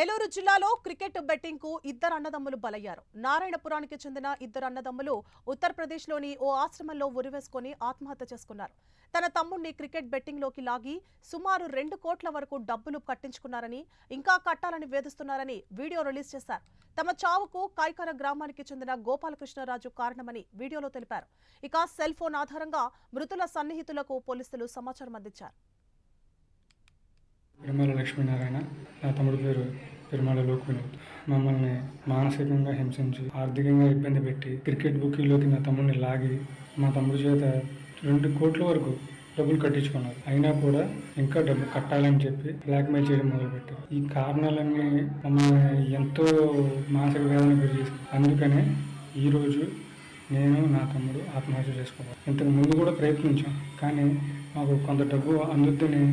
ఏలూరు జిల్లాలో క్రికెట్ బెట్టింగ్కు ఇద్దరు అన్నదమ్ములు బలయ్యారు. నారాయణపురానికి చెందిన ఇద్దరు అన్నదమ్ములు ఉత్తరప్రదేశ్లోని ఓ ఆశ్రమంలో ఉరివేసుకొని ఆత్మహత్య చేసుకున్నారు. తన తమ్ముణ్ణి క్రికెట్ బెట్టింగ్లోకి లాగి సుమారు రెండు కోట్ల వరకు డబ్బులు కట్టించుకున్నారని ఇంకా కట్టాలని వేధిస్తున్నారని వీడియో రిలీజ్ చేశారు. తమ చావుకు కాయకర గ్రామానికి చెందిన గోపాలకృష్ణరాజు కారణమని వీడియోలో తెలిపారు. ఇక సెల్ ఫోన్ ఆధారంగా మృతుల సన్నిహితులకు పోలీసులు సమాచారం అందించారు. లక్ష్మీనారాయణ. నా తమ్ముడు పేరు పెరుమాళ లోక్ వినోద్ మమ్మల్ని మానసికంగా హింసించి ఆర్థికంగా ఇబ్బంది పెట్టి క్రికెట్ బుకీలోకి నా తమ్ముడిని లాగి మా తమ్ముడి చేత రెండు కోట్ల వరకు డబ్బులు కట్టించుకున్నారు. అయినా కూడా ఇంకా డబ్బు కట్టాలని చెప్పి బ్లాక్మెయిల్ చేయడం మొదలుపెట్టారు. ఈ కారణాలన్నీ మమ్మల్ని ఎంతో మానసిక వేదన గురి చేసింది అందుకనే ఈరోజు నేను నా తమ్ముడు ఆత్మహత్య చేసుకోవాలి. ఇంతకు ముందు కూడా ప్రయత్నించాం. కానీ మాకు కొంత డబ్బు అందుద్దని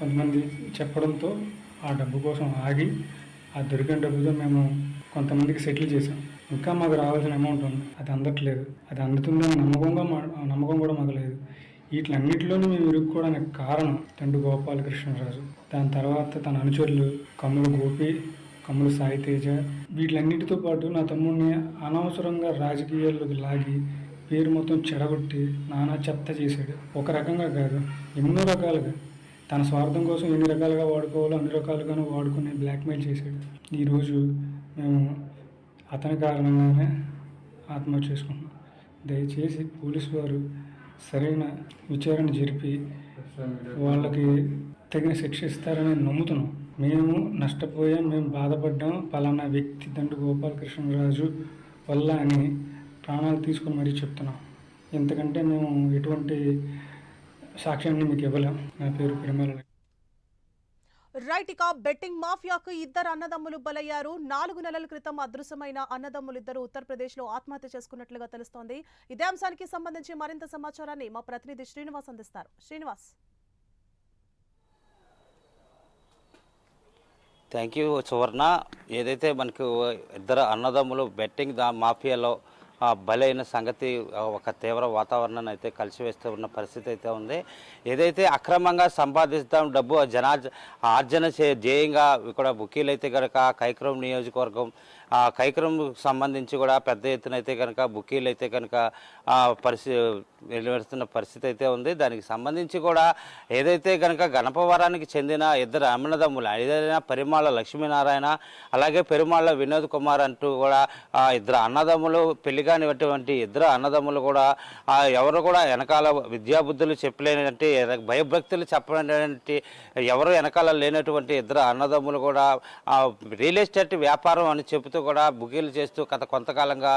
కొంతమంది చెప్పడంతో ఆ డబ్బు కోసం ఆగి ఆ దొరికిన డబ్బుతో మేము కొంతమందికి సెటిల్ చేసాం ఇంకా మాకు రావాల్సిన అమౌంట్ ఉంది. అది అందట్లేదు. అది అందుతుందని నమ్మకంగా మా- నమ్మకం కూడా మాకు లేదు. వీటిలన్నింటిలోనూ మేము ఇరుక్కోవడానికి కారణం తండ్రి గోపాలకృష్ణరాజు. దాని తర్వాత తన అనుచరులు కమ్ముల గోపి కమ్ముల సాయి తేజ వీటిలన్నిటితో పాటు నా తమ్ముడిని అనవసరంగా రాజకీయాల్లోకి లాగి పేరు మొత్తం చెడగొట్టి నానా చెత్త చేశాడు. ఒక రకంగా కాదు ఎన్నో రకాలుగా. తన స్వార్థం కోసం ఎన్ని రకాలుగా వాడుకోవాలో అన్ని రకాలుగాను వాడుకుని బ్లాక్మెయిల్ చేశాడు. ఈరోజు మేము అతని కారణంగానే ఆత్మహత్య చేసుకున్నాం దయచేసి పోలీసు వారు సరైన విచారణ జరిపి వాళ్ళకి తగిన శిక్ష ఇస్తారని నమ్ముతున్నాం. మేము నష్టపోయాం మేము బాధపడ్డాం. పలానా వ్యక్తి తండ్రి గోపాలకృష్ణరాజు వల్ల అని ప్రాణాలు తీసుకుని మరీ చెప్తున్నాం. ఎందుకంటే మేము ఎటువంటి సాక్ష్యాన్ని మీకు ఇవ్వలేం. నా పేరు పెరుమాల రైట్ ఇక బెట్టింగ్ మాఫియాకు ఇద్దరు అన్నదమ్ములు బలయ్యారు. నాలుగు నెలల క్రితం అదృశ్యమైన అన్నదమ్ములు ఇద్దరు ఉత్తరప్రదేశ్లో ఆత్మహత్య చేసుకున్నట్లుగా తెలుస్తోంది. ఇదే అంశానికి సంబంధించి మరింత సమాచారాన్ని మా ప్రతినిధి శ్రీనివాస్ అందిస్తారు. శ్రీనివాస్. Thank you Suvarna. ఏదైతే మనకు ఇద్దరు అన్నదమ్ములు బెట్టింగ్ దా మాఫియాలో బలైన సంగతి ఒక తీవ్ర వాతావరణాన్ని అయితే కలిసివేస్తూ ఉన్న పరిస్థితి అయితే ఉంది. ఏదైతే అక్రమంగా సంపాదిస్తాం డబ్బు జనార్జ ఆర్జన చే ధ్యేయంగా ఇక్కడ బుకీలు అయితే కనుక కైక్రమ్ నియోజకవర్గం ఆ కైక్రమ్ సంబంధించి కూడా పెద్ద ఎత్తున అయితే కనుక బుకీలు అయితే కనుక పరిస్థితి వెలువడుతున్న పరిస్థితి అయితే ఉంది. దానికి సంబంధించి కూడా ఏదైతే కనుక గణపవరానికి చెందిన ఇద్దరు అన్నదమ్ములు ఏదైనా పరిమాళ లక్ష్మీనారాయణ అలాగే పెరుమాళ్ళ వినోద్ కుమార్ అంటూ కూడా ఆ ఇద్దరు అన్నదమ్ములు పెళ్ళి కానివంటి ఇద్దరు అన్నదమ్ములు కూడా ఎవరు కూడా వెనకాల విద్యాబుద్ధులు చెప్పలేనటువంటి భయభక్తులు చెప్పలేనటువంటి ఎవరు వెనకాల లేనటువంటి ఇద్దరు అన్నదమ్ములు కూడా రియల్ ఎస్టేట్ వ్యాపారం అని చెబుతూ కూడా బుకీలు చేస్తూ గత కొంతకాలంగా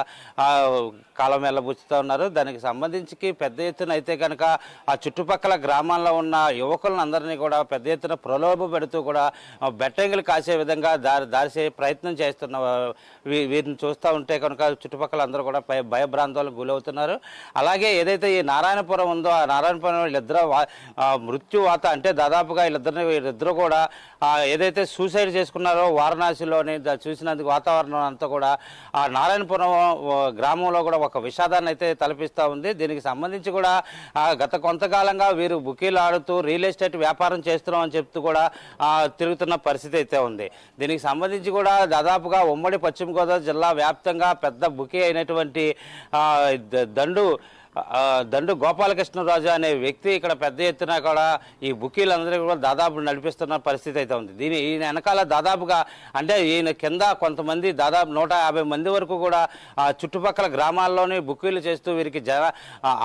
కాలం వెళ్ళబుచ్చుతూ ఉన్నారు. దానికి సంబంధించి పెద్ద ఎత్తున అయితే కనుక ఆ చుట్టుపక్కల గ్రామాల్లో ఉన్న యువకులను అందరినీ కూడా పెద్ద ఎత్తున ప్రలోభ పెడుతూ కూడా ఆ కాసే విధంగా దారి దారిసే ప్రయత్నం చేస్తున్న వీ- వీరిని చూస్తూ ఉంటే కనుక చుట్టుపక్కల అందరూ కూడా భయ భయభ్రాంతాలకు గురవుతున్నారు. అలాగే ఏదైతే ఈ నారాయణపురం ఉందో ఆ నారాయణపురం వీళ్ళిద్దరు మృత్యువాత అంటే దాదాపుగా వీళ్ళిద్దరిని వీళ్ళిద్దరూ కూడా ఏదైతే సూసైడ్ చేసుకున్నారో వారణాసిలోని చూసినందుకు వాతావరణం అంతా కూడా ఆ నారాయణపురం గ్రామంలో కూడా ఒక విషాదాన్ని అయితే తలపిస్తూ ఉంది. దీనికి సంబంధించి కూడా గత కొంతకాలంగా వీరు బుకీలు ఆడుతూ రియల్ ఎస్టేట్ వ్యాపారం చేస్తున్నాం అని చెప్తూ కూడా తిరుగుతున్న పరిస్థితి అయితే ఉంది. దీనికి సంబంధించి కూడా దాదాపుగా ఉమ్మడి పశ్చిమ గోదావరి జిల్లా వ్యాప్తంగా పెద్ద బుకీ అయినటువంటి దండు దండు గోపాలకృష్ణరాజు అనే వ్యక్తి ఇక్కడ పెద్ద ఎత్తున కూడా ఈ బుకీలందరూ కూడా దాదాపు నడిపిస్తున్న పరిస్థితి అయితే ఉంది. దీని ఈయన వెనకాల దాదాపుగా అంటే ఈయన కింద కొంతమంది దాదాపు నూట యాభై మంది వరకు కూడా చుట్టుపక్కల గ్రామాల్లోనే బుకీలు చేస్తూ వీరికి జన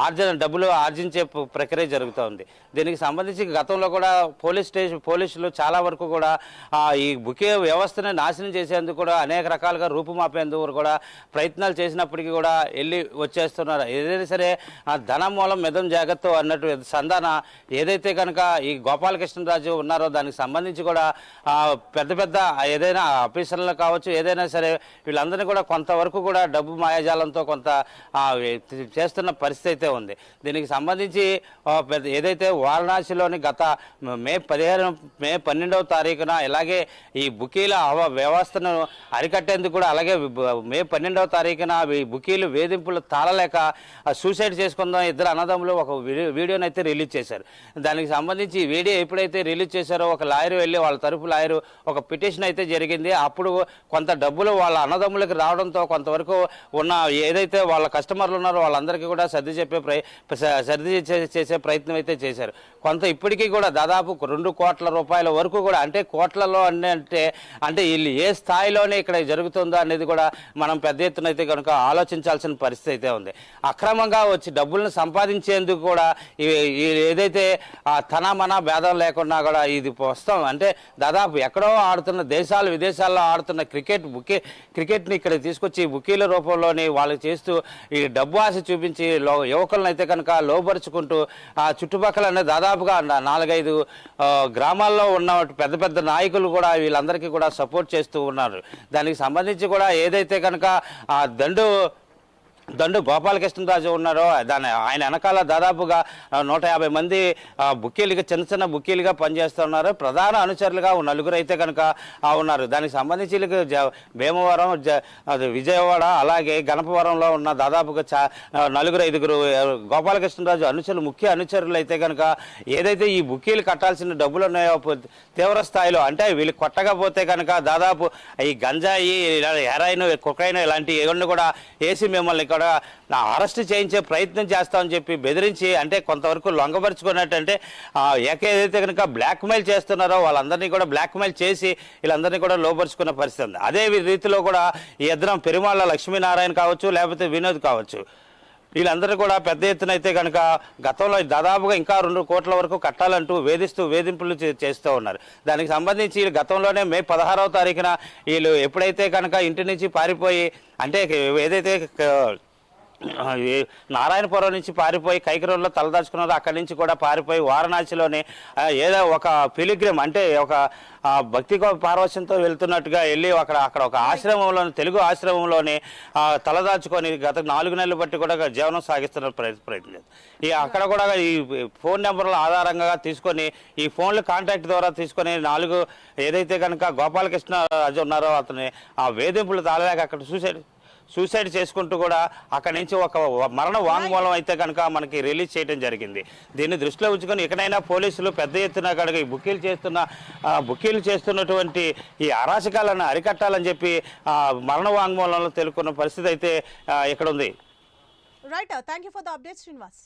ఆర్జన డబ్బులు ఆర్జించే ప్రక్రియ జరుగుతూ ఉంది దీనికి సంబంధించి గతంలో కూడా పోలీస్ స్టేషన్ పోలీసులు చాలా వరకు కూడా ఈ బుకే వ్యవస్థను నాశనం చేసేందుకు కూడా అనేక రకాలుగా రూపుమాపేందుకు కూడా ప్రయత్నాలు చేసినప్పటికీ కూడా వెళ్ళి వచ్చేస్తున్నారు. ఏదైనా సరే ఆ ధనం మూలం మిదం జాగ్రత్త అన్నట్టు సంధాన ఏదైతే కనుక ఈ గోపాలకృష్ణరాజు ఉన్నారో దానికి సంబంధించి కూడా పెద్ద పెద్ద ఏదైనా ఆఫీసర్లు కావచ్చు ఏదైనా సరే వీళ్ళందరినీ కూడా కొంతవరకు కూడా డబ్బు మాయాజాలంతో కొంత చేస్తున్న పరిస్థితి అయితే ఉంది. దీనికి సంబంధించి పెద్ద ఏదైతే వారణాసిలోని గత మే పదిహేను మే పన్నెండవ తారీఖున ఇలాగే ఈ బుకీల వ్యవస్థను అరికట్టేందుకు కూడా అలాగే మే పన్నెండవ తారీఖున ఈ బుకీలు వేధింపులు తాళలేక సూసైడ్ సూసైడ్ చేసుకుందాం. ఇద్దరు అన్నదమ్ములు ఒక వీడియో వీడియోని అయితే రిలీజ్ చేశారు. దానికి సంబంధించి ఈ వీడియో ఎప్పుడైతే రిలీజ్ చేశారో ఒక లాయర్ వెళ్ళి వాళ్ళ తరపు లాయర్ ఒక పిటిషన్ అయితే జరిగింది. అప్పుడు కొంత డబ్బులు వాళ్ళ అన్నదమ్ములకి రావడంతో కొంతవరకు ఉన్న ఏదైతే వాళ్ళ కస్టమర్లు ఉన్నారో వాళ్ళందరికీ కూడా సర్ది చెప్పే ప్రయ సర్ది చే- చేసే ప్రయత్నం అయితే చేశారు. కొంత ఇప్పటికీ కూడా దాదాపు రెండు కోట్ల రూపాయల వరకు కూడా అంటే కోట్లలో అంటే అంటే వీళ్ళు ఏ స్థాయిలోనే ఇక్కడ జరుగుతుందో అనేది కూడా మనం పెద్ద ఎత్తున అయితే కనుక ఆలోచించాల్సిన పరిస్థితి అయితే ఉంది. అక్రమంగా వచ్చి డబ్బులను సంపాదించేందుకు కూడా ఏదైతే ఆ తన మన భేదం లేకుండా కూడా ఇది వస్తాం. అంటే దాదాపు ఎక్కడో ఆడుతున్న దేశాలు విదేశాల్లో ఆడుతున్న క్రికెట్ బుకే క్రికెట్ని ఇక్కడ తీసుకొచ్చి బుకీల రూపంలోని వాళ్ళు చేస్తూ ఈ డబ్బు ఆశ చూపించి యువకులను అయితే కనుక లోపరుచుకుంటూ ఆ చుట్టుపక్కలనే దాదాపుగా నాలుగైదు గ్రామాల్లో ఉన్న పెద్ద పెద్ద నాయకులు కూడా వీళ్ళందరికీ కూడా సపోర్ట్ చేస్తూ ఉన్నారు. దానికి సంబంధించి కూడా ఏదైతే కనుక ఆ దండు దండు గోపాలకృష్ణరాజు ఉన్నారో దాని ఆయన వెనకాల దాదాపుగా నూట యాభై మంది ఆ, బుక్కీలుగా చిన్న చిన్న బుక్కీలుగా పనిచేస్తున్నారు. ప్రధాన అనుచరులుగా నలుగురు అయితే కనుక ఉన్నారు. దానికి సంబంధించి జ- భీమవరం జ- అది విజయవాడ అలాగే గణపవరంలో ఉన్న దాదాపుగా చా నలుగురు ఐదుగురు గోపాలకృష్ణరాజు అనుచరులు ముఖ్య అనుచరులు అయితే కనుక ఏదైతే ఈ బుక్కీలు కట్టాల్సిన డబ్బులు ఉన్నాయో తీవ్ర స్థాయిలో అంటే వీళ్ళు కొట్టకపోతే కనుక దాదాపు ఈ గంజాయి ఇలా హెరాయిన్ కొకైన్ ఇలాంటి ఇవన్నీ కూడా వేసి మిమ్మల్ని కూడా నా అరెస్ట్ చేయించే ప్రయత్నం చేస్తామని చెప్పి బెదిరించి అంటే కొంతవరకు లొంగపరుచుకున్నట్టంటే ఆ, కనుక బ్లాక్మెయిల్ చేస్తున్నారో వాళ్ళందరినీ కూడా బ్లాక్మెయిల్ చేసి వీళ్ళందరినీ కూడా లోపరుచుకున్న పరిస్థితి ఉంది. అదే రీతిలో కూడా ఈ ఇద్దరం పెరుమాళ్ళ లక్ష్మీనారాయణ కావచ్చు లేకపోతే వినోద్ కావచ్చు వీళ్ళందరూ కూడా పెద్ద ఎత్తున అయితే కనుక గతంలో దాదాపుగా ఇంకా రెండు కోట్ల వరకు కట్టాలంటూ వేధిస్తూ వేధింపులు చేస్తూ ఉన్నారు. దానికి సంబంధించి వీళ్ళు గతంలోనే మే పదహారవ తారీఖున వీళ్ళు ఎప్పుడైతే కనుక ఇంటి నుంచి పారిపోయి అంటే ఏదైతే నారాయణపురం నుంచి పారిపోయి కైకరంలో తలదాచుకున్నారు. అక్కడి నుంచి కూడా పారిపోయి వారణాసిలోని ఏదో ఒక పిలిగ్రిమ్ అంటే ఒక భక్తి కో- వెళ్తున్నట్టుగా వెళ్ళి అక్కడ అక్కడ ఒక ఆశ్రమంలో తెలుగు ఆశ్రమంలోని తలదాచుకొని గత నాలుగు నెలలు బట్టి కూడా జీవనం సాగిస్తున్న ప్రయత్నం. ఈ అక్కడ కూడా ఈ ఫోన్ నెంబర్ల ఆధారంగా తీసుకొని ఈ ఫోన్లు కాంటాక్ట్ ద్వారా తీసుకొని నాలుగు ఏదైతే కనుక గోపాలకృష్ణ రాజు ఉన్నారో అతని ఆ వేధింపులు తాళలేక అక్కడ చూశాడు. సూసైడ్ చేసుకుంటూ కూడా అక్కడి నుంచి ఒక మరణ వాంగ్మూలం అయితే కనుక మనకి రిలీజ్ చేయడం జరిగింది. దీన్ని దృష్టిలో ఉంచుకొని ఇకనైనా పోలీసులు పెద్ద ఎత్తున కనుక ఈ బుకీలు చేస్తున్న బుకీలు చేస్తున్నటువంటి ఈ అరాచకాలను అరికట్టాలని చెప్పి మరణ వాంగ్మూలంలో తెలుకున్న పరిస్థితి అయితే ఇక్కడ ఉంది right thank you for the update Srinivas